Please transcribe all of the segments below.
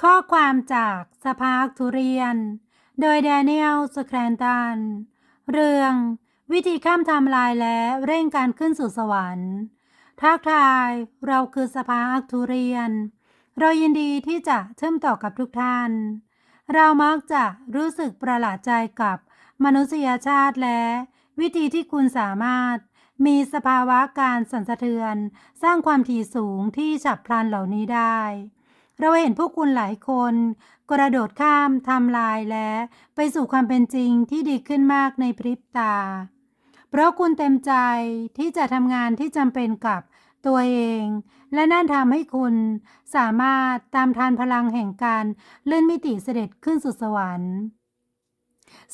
ข้อความจากสภาคทุเรียน โดยแดเนียลสแครนตัน เรื่อง วิธีข้ามทำลายและเร่งการขึ้นสู่สวรรค์ ทักทายเราคือสภาคทุเรียน เรายินดีที่จะเชื่อมต่อกับทุกท่าน เรามักจะรู้สึกประหลาดใจกับมนุษยชาติและ วิธีที่คุณสามารถ มีสภาวะการสั่นสะเทือน สร้างความถี่สูงที่ฉับพลันเหล่านี้ได้ เราเห็นพวกคุณหลายคน กระโดดข้ามทำลายและไปสู่ความเป็นจริงที่ดีขึ้นมากในพริบตา เพราะคุณเต็มใจที่จะทำงานที่จำเป็นกับตัวเอง และนั่นทำให้คุณสามารถตามทานพลังแห่งการเลื่อนมิติเสด็จขึ้นสู่สวรรค์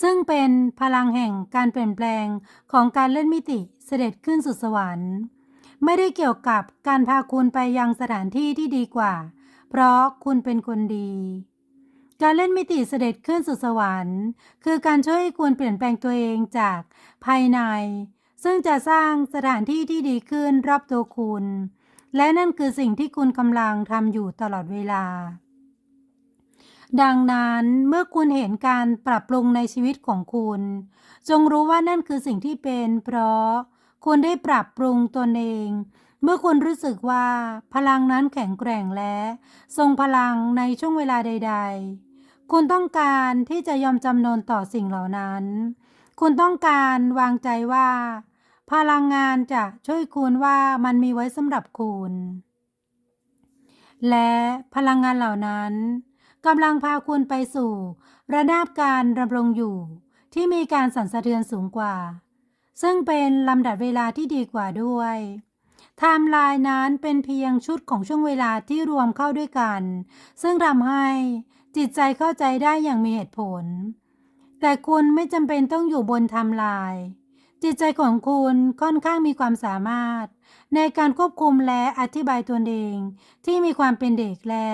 ซึ่งเป็นพลังแห่งการเปลี่ยนแปลงของการเลื่อนมิติเสด็จขึ้นสู่สวรรค์ ไม่ได้เกี่ยวกับการพาคุณไปยังสถานที่ที่ดีกว่า เพราะคุณเป็นคนดี การเล่นมิติเสด็จขึ้นสู่สวรรค์ คือการช่วยให้คุณเปลี่ยนแปลงตัวเองจากภายใน ซึ่งจะสร้างสถานที่ที่ดีขึ้นรอบตัวคุณ และนั่นคือสิ่งที่คุณกำลังทำอยู่ตลอดเวลาดังนั้นเมื่อคุณเห็นการปรับปรุงในชีวิตของคุณ จงรู้ว่านั่นคือสิ่งที่เป็น เพราะคุณได้ปรับปรุงตนเอง เมื่อคุณรู้สึกว่าพลังนั้นแข็งแกร่งและ ทรงพลังในช่วงเวลาใด ๆ คุณต้องการที่จะยอมจำนนต่อสิ่งเหล่านั้น คุณต้องการวางใจว่า พลังงานจะช่วยคุณว่ามันมีไว้สำหรับคุณ และพลังงานเหล่านั้นกำลังพาคุณไปสู่ ระดับการดำรงอยู่ ที่มีการสั่นสะเทือนสูงกว่า ซึ่งเป็นลำดับเวลาที่ดีกว่าด้วย ไทม์ไลน์นั้นเป็นเพียงชุดของช่วงเวลาที่รวมเข้าด้วยกัน ซึ่งทำให้จิตใจเข้าใจได้อย่างมีเหตุผล แต่คุณไม่จำเป็นต้องอยู่บนไทม์ไลน์จิตใจของคุณค่อนข้างมีความสามารถ ในการควบคุมและอธิบายตนเอง ที่มีความเป็นเด็กและ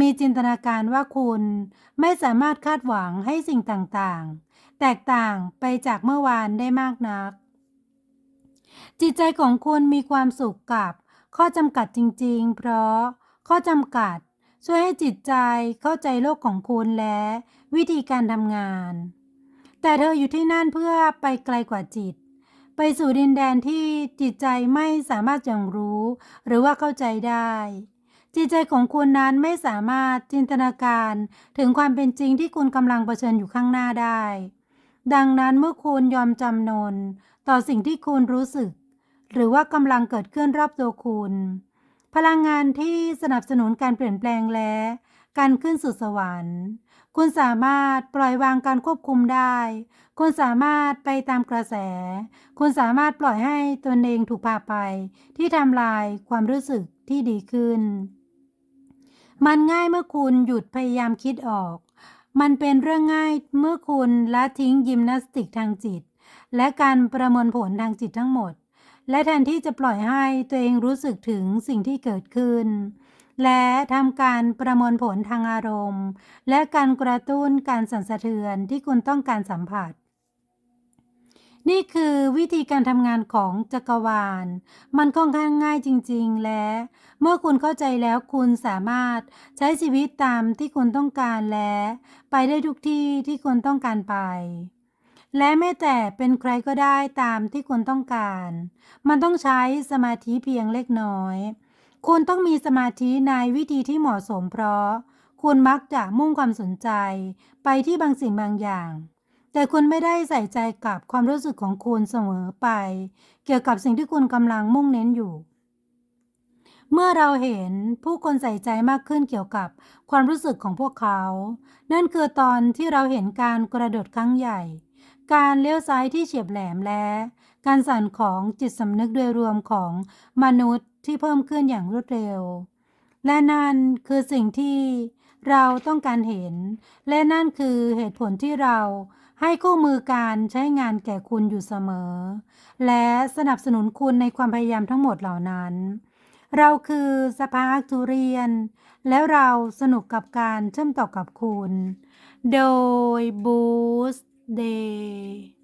มีจินตนาการว่าคุณไม่สามารถคาดหวังให้สิ่งต่างๆ แตกต่างไปจากเมื่อวานได้มากนัก จิตใจของคุณมีความสุขกับ ข้อจำกัดจริง ๆ เพราะข้อจำกัด ช่วยให้จิตใจเข้าใจโลกของคุณและวิธีการทำงาน แต่เธออยู่ที่นั่นเพื่อไปไกลกว่าจิต ไปสู่ดินแดนที่จิตใจไม่สามารถยังรู้ หรือว่าเข้าใจได้ จิตใจของคุณนั้นไม่สามารถจินตนาการถึงความเป็นจริงที่คุณกำลังเผชิญอยู่ข้างหน้าได้ ดังนั้นเมื่อคุณยอมจำนนต่อสิ่งที่คุณรู้สึก หรือว่ากำลังเกิดขึ้นรอบตัวคุณ พลังงานที่สนับสนุนการเปลี่ยนแปลงและการขึ้นสู่สวรรค์ คุณสามารถปล่อยวางการควบคุมได้ คุณสามารถไปตามกระแส คุณสามารถปล่อยให้ตนเองถูกพาไป ที่ทำลายความรู้สึกที่ดีขึ้น มันง่ายเมื่อคุณหยุดพยายามคิดออก มันเป็นเรื่องง่ายเมื่อคุณละทิ้งยิมนาสติกทางจิต และการประมวลผลทางจิตทั้งหมด และแทนที่จะปล่อยให้ตัวเองรู้สึกถึงสิ่งที่เกิดขึ้น และทำการประมวลผลทางอารมณ์ และการกระตุ้นการสั่นสะเทือนที่คุณต้องการสัมผัส นี่คือวิธีการทำงานของจักรวาล มันค่อนข้างง่ายจริง ๆ และ เมื่อคุณเข้าใจแล้วคุณสามารถใช้ชีวิตตามที่คุณต้องการและ ไปได้ทุกที่ที่คุณต้องการไป และแม้แต่เป็นใครก็ได้ตามที่คุณต้องการ มันต้องใช้สมาธิเพียงเล็กน้อย คุณต้องมีสมาธิในวิธีที่เหมาะสมเพราะ คุณมักจะมุ่งความสนใจไปที่บางสิ่งบางอย่าง แต่คุณไม่ได้ใส่ใจกับความรู้สึกของคุณเสมอไป เกี่ยวกับสิ่งที่คุณกำลังมุ่งเน้นอยู่ เมื่อเราเห็นผู้คนใส่ใจมากขึ้นเกี่ยวกับความรู้สึกของพวกเขา นั่นคือตอนที่เราเห็นการกระโดดครั้งใหญ่ การเลี้ยวซ้ายที่เฉียบแหลมและ การสั่นของจิตสำนึกโดยรวมของมนุษย์ที่เพิ่มขึ้นอย่างรวดเร็ว และนั่นคือสิ่งที่เราต้องการเห็น และนั่นคือเหตุผลที่เรา ให้คู่มือการใช้งานแก่คุณอยู่เสมอ และสนับสนุนคุณในความพยายามทั้งหมดเหล่านั้น เราคือสภาอักทุเรียน แล้วเราสนุกกับการเชื่อมต่อกับคุณ โดย Boost Day